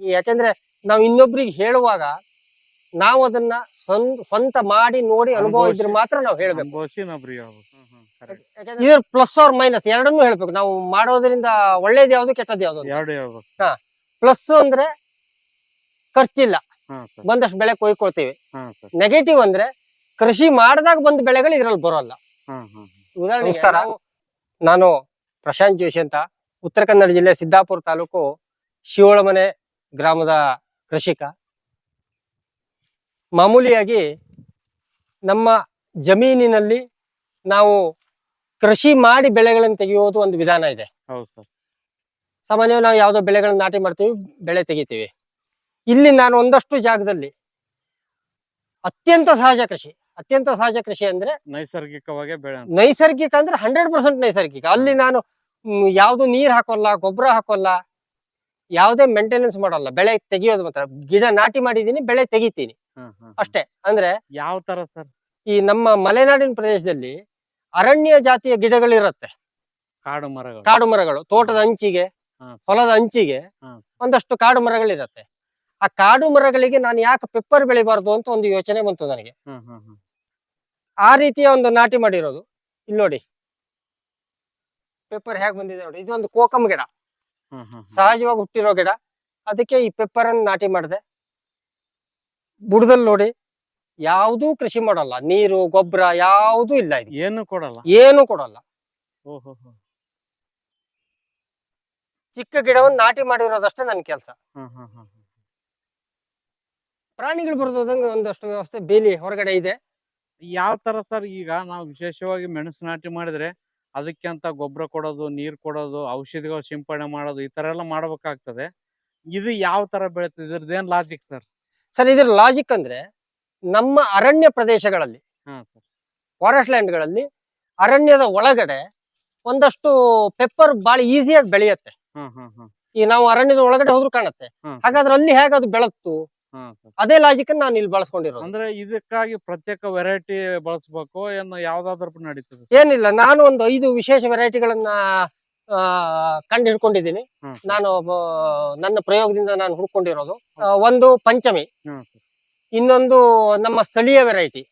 ಯಾಕೆಂದ್ರೆ ನಾವು ಇನ್ನೊಬ್ರಿಗೆ ಹೇಳುವಾಗ ನಾವು ಅದನ್ನ ಸ್ವಂತ ಸ್ವಂತ ಮಾಡಿ ನೋಡಿ ಅನುಭವ ಇದ್ರೆ ಮಾತ್ರ ನಾವು ಹೇಳ್ಬೇಕು. ಇದ್ರ ಪ್ಲಸ್ ಆರ್ ಮೈನಸ್ ಎರಡನ್ನೂ ಹೇಳ್ಬೇಕು. ನಾವು ಮಾಡೋದ್ರಿಂದ ಒಳ್ಳೇದ್ ಯಾವ್ದು ಕೆಟ್ಟದ್ ಯಾವ್ದು ಎರಡು ಹೇಳ್ಬೇಕು ಪ್ಲಸ್ ಅಂದ್ರೆ ಖರ್ಚಿಲ್ಲ. ಬಂದಷ್ಟು ಬೆಳೆ ಕೊಯ್ಕೊಳ್ತೀವಿ. ನೆಗೆಟಿವ್ ಅಂದ್ರೆ ಕೃಷಿ ಮಾಡಿದಾಗ ಬಂದ ಬೆಳೆಗಳು ಇದ್ರಲ್ಲಿ ಬರೋಲ್ಲ. ನಮಸ್ಕಾರ. ನಾನು ಪ್ರಶಾಂತ್ ಜೋಶಿ ಅಂತ ಉತ್ತರ ಕನ್ನಡ ಜಿಲ್ಲೆ ಸಿದ್ದಾಪುರ ತಾಲೂಕು ಶಿವಳಮನೆ ಗ್ರಾಮದ ಕೃಷಿಕ. ಮಾಮೂಲಿಯಾಗಿ ನಮ್ಮ ಜಮೀನಿನಲ್ಲಿ ನಾವು ಕೃಷಿ ಮಾಡಿ ಬೆಳೆಗಳನ್ನು ತೆಗೆಯೋದು ಒಂದು ವಿಧಾನ ಇದೆ. ಹೌದು ಸರ್. ಸಾಮಾನ್ಯವಾಗಿ ನಾವು ಯಾವುದೋ ಬೆಳೆಗಳನ್ನ ನಾಟಿ ಮಾಡ್ತೀವಿ ಬೆಳೆ ತೆಗಿತೀವಿ. ಇಲ್ಲಿ ನಾನು ಒಂದಷ್ಟು ಜಾಗದಲ್ಲಿ ಅತ್ಯಂತ ಸಹಜ ಕೃಷಿ ಅತ್ಯಂತ ಸಹಜ ಕೃಷಿ ಅಂದ್ರೆ ನೈಸರ್ಗಿಕವಾಗಿ ಬೆಳೆ. ನೈಸರ್ಗಿಕ ಅಂದ್ರೆ ಹಂಡ್ರೆಡ್ ಪರ್ಸೆಂಟ್ ನೈಸರ್ಗಿಕ. ಅಲ್ಲಿ ನಾನು ಯಾವ್ದು ನೀರ್ ಹಾಕೋಲ್ಲ ಗೊಬ್ಬರ ಹಾಕೋಲ್ಲ ಯಾವುದೇ ಮೇಂಟೆನೆನ್ಸ್ ಮಾಡಲ್ಲ. ಬೆಳೆ ತೆಗಿಯೋದು ಮಾತ್ರ. ಗಿಡ ನಾಟಿ ಮಾಡಿದೀನಿ ಬೆಳೆ ತೆಗಿತೀನಿ. ಅಷ್ಟೇ. ಅಂದ್ರೆ ಯಾವ ತರ ಸರ್? ಈ ನಮ್ಮ ಮಲೆನಾಡಿನ ಪ್ರದೇಶದಲ್ಲಿ ಅರಣ್ಯ ಜಾತಿಯ ಗಿಡಗಳಿರುತ್ತೆ ಕಾಡು ಮರಗಳು. ಕಾಡು ಮರಗಳು. ತೋಟದ ಅಂಚಿಗೆ ಹಾ. ಹೊಲದ ಅಂಚಿಗೆ ಹಾ. ಒಂದಷ್ಟು ಕಾಡು ಮರಗಳಿರುತ್ತೆ. ಆ ಕಾಡು ಮರಗಳಿಗೆ ನಾನು ಯಾಕೆ ಪೆಪ್ಪರ್ ಬೆಳಿಬಾರ್ದು ಅಂತ ಒಂದು ಯೋಚನೆ ಬಂತು ನನಗೆ. ಆ ರೀತಿಯ ಒಂದು ನಾಟಿ ಮಾಡಿರೋದು. ಇಲ್ಲಿ ನೋಡಿ. ಪೆಪ್ಪರ್ ಹೇಗೆ ಬಂದಿದೆ ನೋಡಿ. ಇದೊಂದು ಕೋಕಮ್ ಗಿಡ. ಸಹಜವಾಗಿ ಹುಟ್ಟಿರೋ ಗಿಡ. ಅದಕ್ಕೆ ಈ ಪೆಪ್ಪರ್ ಅನ್ನು ನಾಟಿ ಮಾಡಿದೆ. ಬುಡದಲ್ಲಿ ನೋಡಿ ಯಾವುದೂ ಕೃಷಿ ಮಾಡಲ್ಲ. ನೀರು ಗೊಬ್ಬರ ಯಾವುದೂ ಇಲ್ಲ ಇದು. ಏನು ಕೊಡಲ್ಲ. ಏನು ಕೊಡಲ್ಲ. ಚಿಕ್ಕ ಗಿಡವನ್ನು ನಾಟಿ ಮಾಡಿರೋದಷ್ಟೇ ನನ್ನ ಕೆಲಸ. ಪ್ರಾಣಿಗಳು ಬರ್ದೋದಂಗೆ ಒಂದಷ್ಟು ವ್ಯವಸ್ಥೆ ಬೇಲಿ ಹೊರಗಡೆ ಇದೆ. ಯಾವ ತರ ಸರ್ ಈಗ ನಾವು ವಿಶೇಷವಾಗಿ ಮೆಣಸು ನಾಟಿ ಮಾಡಿದ್ರೆ ಅದಕ್ಕೆ ಅಂತ ಗೊಬ್ಬರ ಕೊಡೋದು ನೀರು ಕೊಡೋದು ಔಷಧಿಗಳು ಸಿಂಪಡಣೆ ಮಾಡೋದು ಈ ತರ ಎಲ್ಲ ಮಾಡಬೇಕಾಗ್ತದೆ. ಇದು ಯಾವ ತರ ಬೆಳೆತದೆ? ಇದ್ರದ್ದೇನ್ ಲಾಜಿಕ್ ಸರ್ ಸರ್ ಇದ್ರ ಲಾಜಿಕ್ ಅಂದ್ರೆ ನಮ್ಮ ಅರಣ್ಯ ಪ್ರದೇಶಗಳಲ್ಲಿ ಫಾರೆಸ್ಟ್ ಲ್ಯಾಂಡ್ಗಳಲ್ಲಿ ಅರಣ್ಯದ ಒಳಗಡೆ ಒಂದಷ್ಟು ಪೆಪ್ಪರ್ ಬಹಳ ಈಸಿಯಾಗಿ ಬೆಳೆಯುತ್ತೆ. ಈ ನಾವು ಅರಣ್ಯದ ಒಳಗಡೆ ಹೋದ್ರು ಕಾಣುತ್ತೆ. ಹಾಗಾದ್ರೆ ಅಲ್ಲಿ ಹೇಗೆ ಅದು ಬೆಳತ್ತು ಅದೇ ಲಾಜಿಕ್ ನಾನು ಇಲ್ಲಿ ಬಳಸ್ಕೊಂಡಿರೋದು. ಅಂದ್ರೆ ಇದಕ್ಕಾಗಿ ಪ್ರತ್ಯೇಕ ವೆರೈಟಿ ಬಳಸಬೇಕು ಏನು ಯಾವ್ದಾದ್ರು ನಡೀತದೆ. ಏನಿಲ್ಲ ನಾನು ಒಂದು ಐದು ವಿಶೇಷ ವೆರೈಟಿಗಳನ್ನ ಕಂಡು ಹಿಡ್ಕೊಂಡಿದ್ದೀನಿ ನಾನು ನನ್ನ ಪ್ರಯೋಗದಿಂದ ನಾನು ಹುಡ್ಕೊಂಡಿರೋದು. ಒಂದು ಪಂಚಮಿ. ಇನ್ನೊಂದು ನಮ್ಮ ಸ್ಥಳೀಯ ವೆರೈಟಿ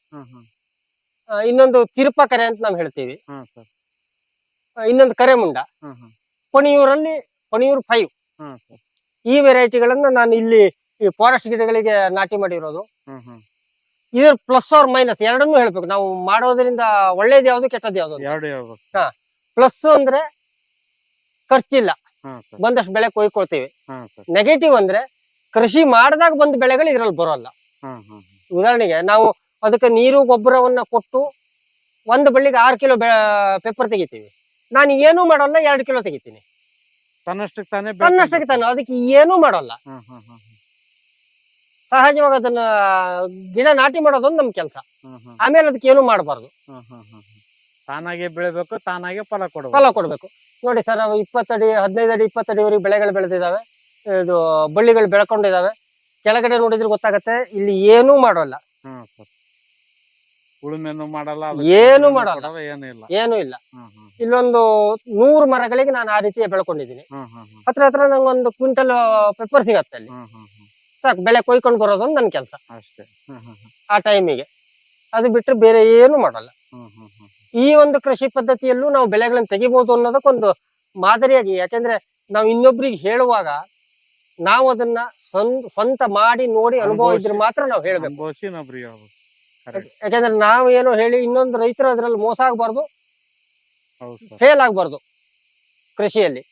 ಇನ್ನೊಂದು ತಿರುಪ ಕರೆ ಅಂತ ನಾವು ಹೇಳ್ತೀವಿ. ಇನ್ನೊಂದು ಕರೆಮುಂಡ. ಪಣಿಯೂರಲ್ಲಿ ಪಣಿಯೂರ್ ಫೈವ್ ಈ ವೆರೈಟಿಗಳನ್ನ ನಾನು ಇಲ್ಲಿ ಈ ಫಾರೆಸ್ಟ್ ಗಿಡಗಳಿಗೆ ನಾಟಿ ಮಾಡಿರೋದು. ಇದ್ರ ಪ್ಲಸ್ ಆರ್ ಮೈನಸ್ ಎರಡನ್ನೂ ಹೇಳ್ಬೇಕು. ನಾವು ಮಾಡೋದ್ರಿಂದ ಒಳ್ಳೇದ್ ಯಾವ್ದು ಕೆಟ್ಟದ್ ಯಾವ್ದು ಎರಡು ಹೇಳ್ಬೇಕು. ಪ್ಲಸ್ ಅಂದ್ರೆ ಖರ್ಚಿಲ್ಲ. ಬಂದಷ್ಟು ಬೆಳೆ ಕೊಯ್ಕೊಳ್ತೀವಿ. ನೆಗೆಟಿವ್ ಅಂದ್ರೆ ಕೃಷಿ ಮಾಡಿದಾಗ ಬಂದ ಬೆಳೆಗಳು ಇದ್ರಲ್ಲಿ ಬರೋಲ್ಲ. ಉದಾಹರಣೆಗೆ ನಾವು ಅದಕ್ಕೆ ನೀರು ಗೊಬ್ಬರವನ್ನ ಕೊಟ್ಟು ಒಂದು ಬಳ್ಳಿಗೆ ಆರು ಕಿಲೋ ಪೇಪರ್ ತೆಗಿತೀವಿ. ನಾನು ಏನು ಮಾಡೋಲ್ಲ ಎರಡು ಕಿಲೋ ತೆಗಿತೀನಿ. ತನ್ನಷ್ಟಕ್ಕೆ ತಾನೇ ತನ್ನಷ್ಟಕ್ಕೆ ತಾನು ಅದಕ್ಕೆ ಏನು ಮಾಡೋಲ್ಲ. ಸಹಜವಾಗಿ ಅದನ್ನ ಗಿಡ ನಾಟಿ ಮಾಡೋದೊಂದು ನಮ್ ಕೆಲಸ. ಆಮೇಲೆ ಅದಕ್ಕೆ ಏನು ಮಾಡಬಾರ್ದು. ತಾನಾಗೆ ಬೆಳಿಬೇಕು ತಾನಾಗೆ ಫಲ ಕೊಡಬೇಕು. ಫಲ ಕೊಡ್ಬೇಕು. ನೋಡಿ ಸರ್ ನಾವು ಇಪ್ಪತ್ತಡಿ ಹದಿನೈದು ಅಡಿ ಇಪ್ಪತ್ತಡಿವರೆಗೆ ಬೆಳೆಗಳು ಬೆಳೆದಿದ್ದಾವೆ. ಇದು ಬಳ್ಳಿಗಳು ಬೆಳ್ಕೊಂಡಿದ್ದಾವೆ. ಕೆಳಗಡೆ ನೋಡಿದ್ರೆ ಗೊತ್ತಾಗತ್ತೆ ಇಲ್ಲಿ ಏನೂ ಮಾಡೋಲ್ಲ. ಉಳುಮೆನು ಮಾಡಲ್ಲ ಏನು ಮಾಡಲ್ಲ. ಏನೂ ಇಲ್ಲ. ಇಲ್ಲೊಂದು ನೂರು ಮರಗಳಿಗೆ ನಾನು ಆ ರೀತಿಯ ಬೆಳ್ಕೊಂಡಿದ್ದೀನಿ. ಹತ್ರ ಹತ್ರ ನಂಗೊಂದು ಕ್ವಿಂಟಲ್ ಪೆಪ್ಪರ್ ಸಿಗತ್ತೆ ಅಲ್ಲಿ. ಸಾಕು ಬೆಳೆ ಕೊಯ್ಕೊಂಡು ಬರೋದೊಂದು ನನ್ನ ಕೆಲಸ. ಅಷ್ಟೇ. ಆ ಟೈಮಿಗೆ ಅದು ಬಿಟ್ಟರೆ ಬೇರೆ ಏನು ಮಾಡಲ್ಲ. ಈ ಒಂದು ಕೃಷಿ ಪದ್ಧತಿಯಲ್ಲೂ ನಾವು ಬೆಳೆಗಳನ್ನ ತೆಗಿಬಹುದು ಅನ್ನೋದಕ್ಕೊಂದು ಮಾದರಿಯಾಗಿ. ಯಾಕೆಂದ್ರೆ ನಾವು ಇನ್ನೊಬ್ರಿಗೆ ಹೇಳುವಾಗ ನಾವು ಅದನ್ನ ಸ್ವಂತ ಮಾಡಿ ನೋಡಿ ಅನುಭವ ಇದ್ರೆ ಮಾತ್ರ ನಾವು ಹೇಳ್ಬೇಕು. ಯಾಕೆಂದ್ರೆ ನಾವು ಏನೋ ಹೇಳಿ ಇನ್ನೊಂದು ರೈತರು ಅದ್ರಲ್ಲಿ ಮೋಸ ಆಗ್ಬಾರ್ದು. ಫೇಲ್ ಆಗ್ಬಾರ್ದು ಕೃಷಿಯಲ್ಲಿ.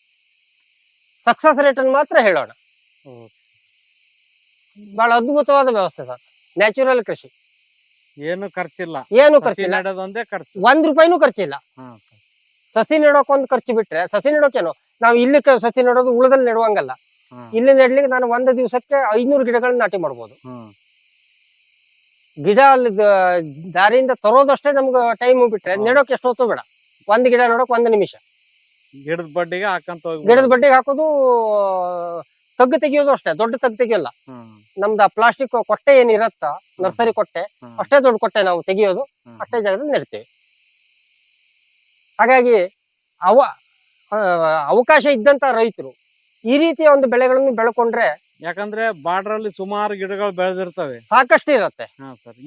ಸಕ್ಸಸ್ ರೇಟ್ ಅನ್ನು ಮಾತ್ರ ಹೇಳೋಣ. ಬಹಳ ಅದ್ಭುತವಾದ ವ್ಯವಸ್ಥೆ ಸರ್. ನ್ಯಾಚುರಲ್ ಕೃಷಿ. ಏನು ಖರ್ಚಿಲ್ಲ. ಏನು ಖರ್ಚಿಲ್ಲ. ನೆಡೋದೊಂದೇ ಖರ್ಚು. ಒಂದ್ ರೂಪಾಯಿನೂ ಖರ್ಚಿಲ್ಲ. ಸಸಿ ನೆಡೋಕ್ ಒಂದ್ ಖರ್ಚು ಬಿಟ್ರೆ ಸಸಿ ನೆಡೋಕೇನು? ನಾವು ಇಲ್ಲಿ ಸಸಿ ನೆಡೋದು ಉಳದಲ್ಲಿ ನೆಡುವಂಗಲ್ಲ. ಇಲ್ಲಿ ನೆಡ್ಲಿಕ್ಕೆ ನಾನು ಒಂದ್ ದಿವಸಕ್ಕೆ ಐನೂರು ಗಿಡಗಳನ್ನ ನಾಟಿ ಮಾಡ್ಬೋದು. ಗಿಡ ಅಲ್ಲಿ ದಾರಿಯಿಂದ ತರೋದಷ್ಟೇ ನಮ್ಗೆ ಟೈಮ್ ಬಿಟ್ರೆ. ನೆಡೋಕೆ ಎಷ್ಟು ಹೊತ್ತು ಬೇಡ. ಒಂದ್ ಗಿಡ ನೆಡೋಕೆ ಒಂದ್ ನಿಮಿಷ. ಗಿಡದ ಬಡ್ಡಿಗೆ ಹಾಕಂತ ಗಿಡದ ಬಡ್ಡಿಗೆ ಹಾಕೋದು ತಗ್ಗು ತೆಗಿಯೋದು ಅಷ್ಟೇ ದೊಡ್ಡ ತಗ್ಗು ತೆಗಿಯೋಲ್ಲ. ನಮ್ದು ಪ್ಲಾಸ್ಟಿಕ್ ಕೊಟ್ಟೆ ಏನಿರತ್ತ ನರ್ಸರಿ ಕೊಟ್ಟೆ ಅಷ್ಟೇ ದೊಡ್ಡ ಕೊಟ್ಟೆ ನಾವು ತೆಗಿಯೋದು ಅಷ್ಟೇ ಜಾಗದಲ್ಲಿ ನೆಡ್ತೀವಿ. ಹಾಗಾಗಿ ಅವ ಅವಕಾಶ ಇದ್ದಂತ ರೈತರು ಈ ರೀತಿಯ ಒಂದು ಬೆಳೆಗಳನ್ನು ಬೆಳ್ಕೊಂಡ್ರೆ ಯಾಕಂದ್ರೆ ಬಾರ್ಡರ್ ಅಲ್ಲಿ ಸುಮಾರು ಗಿಡಗಳು ಬೆಳೆದಿರ್ತವೆ. ಸಾಕಷ್ಟು ಇರತ್ತೆ.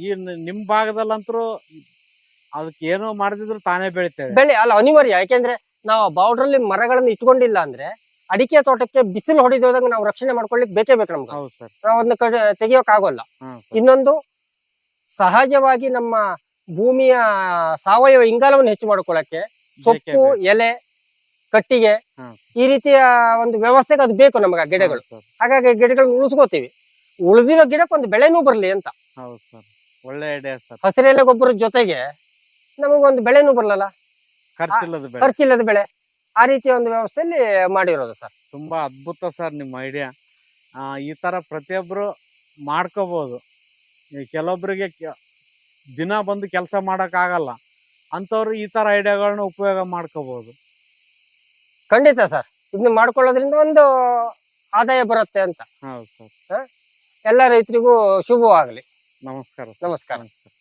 ಈ ನಿಮ್ ಭಾಗದಲ್ಲಂತರೂ ಅದಕ್ಕೆ ಏನೋ ಮಾಡದಿದ್ರು ತಾನೇ ಬೆಳಿತೇವೆ. ಬೆಳೆ ಅಲ್ಲ ಅನಿವಾರ್ಯ. ಯಾಕೆಂದ್ರೆ ನಾವು ಬಾರ್ಡರ್ ಅಲ್ಲಿ ಮರಗಳನ್ನು ಇಟ್ಕೊಂಡಿಲ್ಲ ಅಂದ್ರೆ ಅಡಿಕೆ ತೋಟಕ್ಕೆ ಬಿಸಿಲು ಹೊಡಿದೋದಂಗ ನಾವು ರಕ್ಷಣೆ ಮಾಡ್ಕೊಳ್ಳಿಕ್ ಬೇಕೇ ಬೇಕು ನಮ್ಗೆ. ಹೌದು ಸರ್. ನಾವು ಅದನ್ನ ಕಡೆ ತೆಗಿಯೋಕ್ ಆಗೋಲ್ಲ ಇನ್ನೊಂದು ಸಹಜವಾಗಿ ನಮ್ಮ ಭೂಮಿಯ ಸಾವಯವ ಇಂಗಾಲವನ್ನು ಹೆಚ್ಚು ಮಾಡ್ಕೊಳ್ಳಕ್ಕೆ ಸೊಪ್ಪು ಎಲೆ ಕಟ್ಟಿಗೆ ಈ ರೀತಿಯ ಒಂದು ವ್ಯವಸ್ಥೆಗೆ ಅದು ಬೇಕು ನಮಗೆ ಆ ಗಿಡಗಳು. ಹಾಗಾಗಿ ಗಿಡಗಳನ್ನ ಉಳಿಸ್ಕೋತೀವಿ. ಉಳಿದಿರೋ ಗಿಡಕ್ಕೆ ಒಂದು ಬೆಳೆನೂ ಬರ್ಲಿ ಅಂತ. ಒಳ್ಳೆ ಐಡಿಯಾ ಸರ್. ಹಸಿರೆಲೆ ಗೊಬ್ಬರದ ಜೊತೆಗೆ ನಮಗೊಂದು ಬೆಳೆನೂ ಬರಲ್ಲ ಖರ್ಚಿಲ್ಲದ ಬೆಳೆ. ಖರ್ಚಿಲ್ಲದ ಬೆಳೆ. ಆ ರೀತಿಯ ಒಂದು ವ್ಯವಸ್ಥೆಯಲ್ಲಿ ಮಾಡಿರೋದು ಸರ್. ತುಂಬಾ ಅದ್ಭುತ ಸರ್ ನಿಮ್ಮ ಐಡಿಯಾ ಈ ತರ ಪ್ರತಿಯೊಬ್ರು ಮಾಡ್ಕೋಬಹುದು ಕೆಲವೊಬ್ಬರಿಗೆ ದಿನ ಬಂದು ಕೆಲಸ ಮಾಡಕ್ ಆಗಲ್ಲ. ಅಂತವ್ರು ಈ ತರ ಐಡಿಯಾಗಳನ್ನ ಉಪಯೋಗ ಮಾಡ್ಕೋಬಹುದು ಖಂಡಿತ ಸರ್. ಇದನ್ನ ಮಾಡ್ಕೊಳ್ಳೋದ್ರಿಂದ ಒಂದು ಆದಾಯ ಬರುತ್ತೆ ಅಂತ. ಹೌದು ಸರ್. ಎಲ್ಲ ರೈತರಿಗೂ ಶುಭವಾಗಲಿ. ನಮಸ್ಕಾರ ನಮಸ್ಕಾರ. ನಮಸ್ಕಾರ.